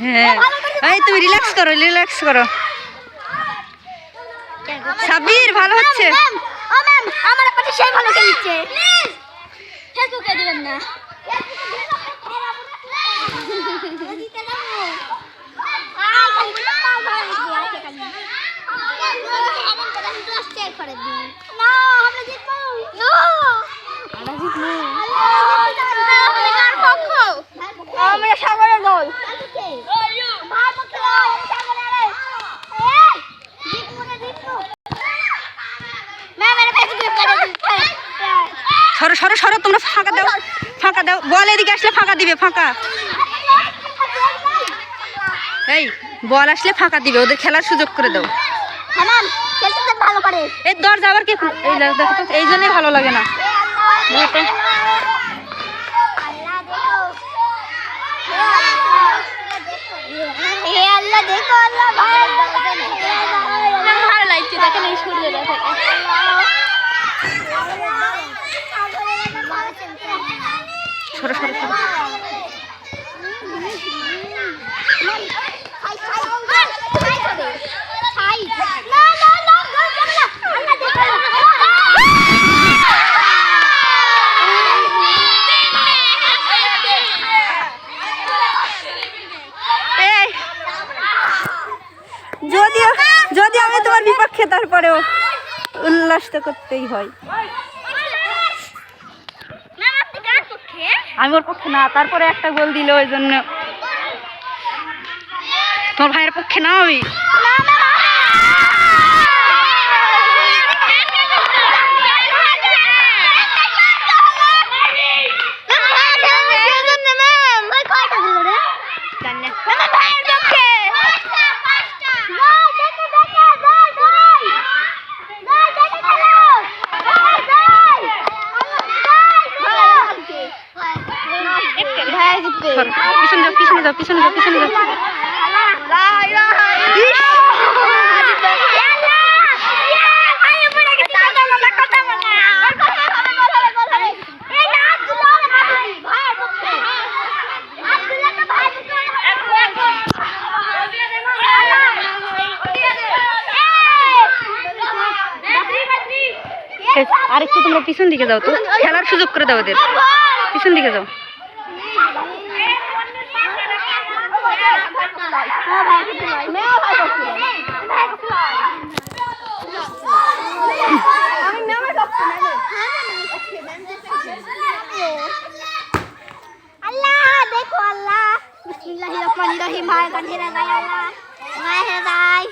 হ্যাঁ। তুমি রিল্যাক্স করো রিল্যাক্স করো। সাবির ভালো হচ্ছে? আমার পাশে সে ভালো খেলছে। দিবেন না। সরো সরো সরো তোমরা ফাঁকা দাও ফাঁকা দাও। বল এদিকে আসলে ফাঁকা দিবে ফাঁকা। এই বল আসলে ফাঁকা দিবে ওদের খেলার সুযোগ করে দাও। এই দরজা আবার কি এই দেখো দেখো তো এই জন্যই ভালো লাগে না। ভালো লাগছে। দেখেন এই সূর্য দেখো সরো সরো সরো এই যদিও যদি আমি তোমার বিপক্ষে তারপরেও উল্লাস তো করতেই হয়। আমি ওর পক্ষে না, তারপরে একটা গোল দিল ওই জন্য। তোমার ভাইয়ের পক্ষে না আমি সরো, পিছনে পিছনে আরেকটু তোমরা পিছন দিকে যাও তো। খেলার সুযোগ করে দাও ওদের। পিছন দিকে যাও। আল্লাহ দেখো আল্লাহ বিসমিল্লাহির রহমানির রহিম ভাই গান হেরে যায় আল্লাহ গায়ে হেরে যায়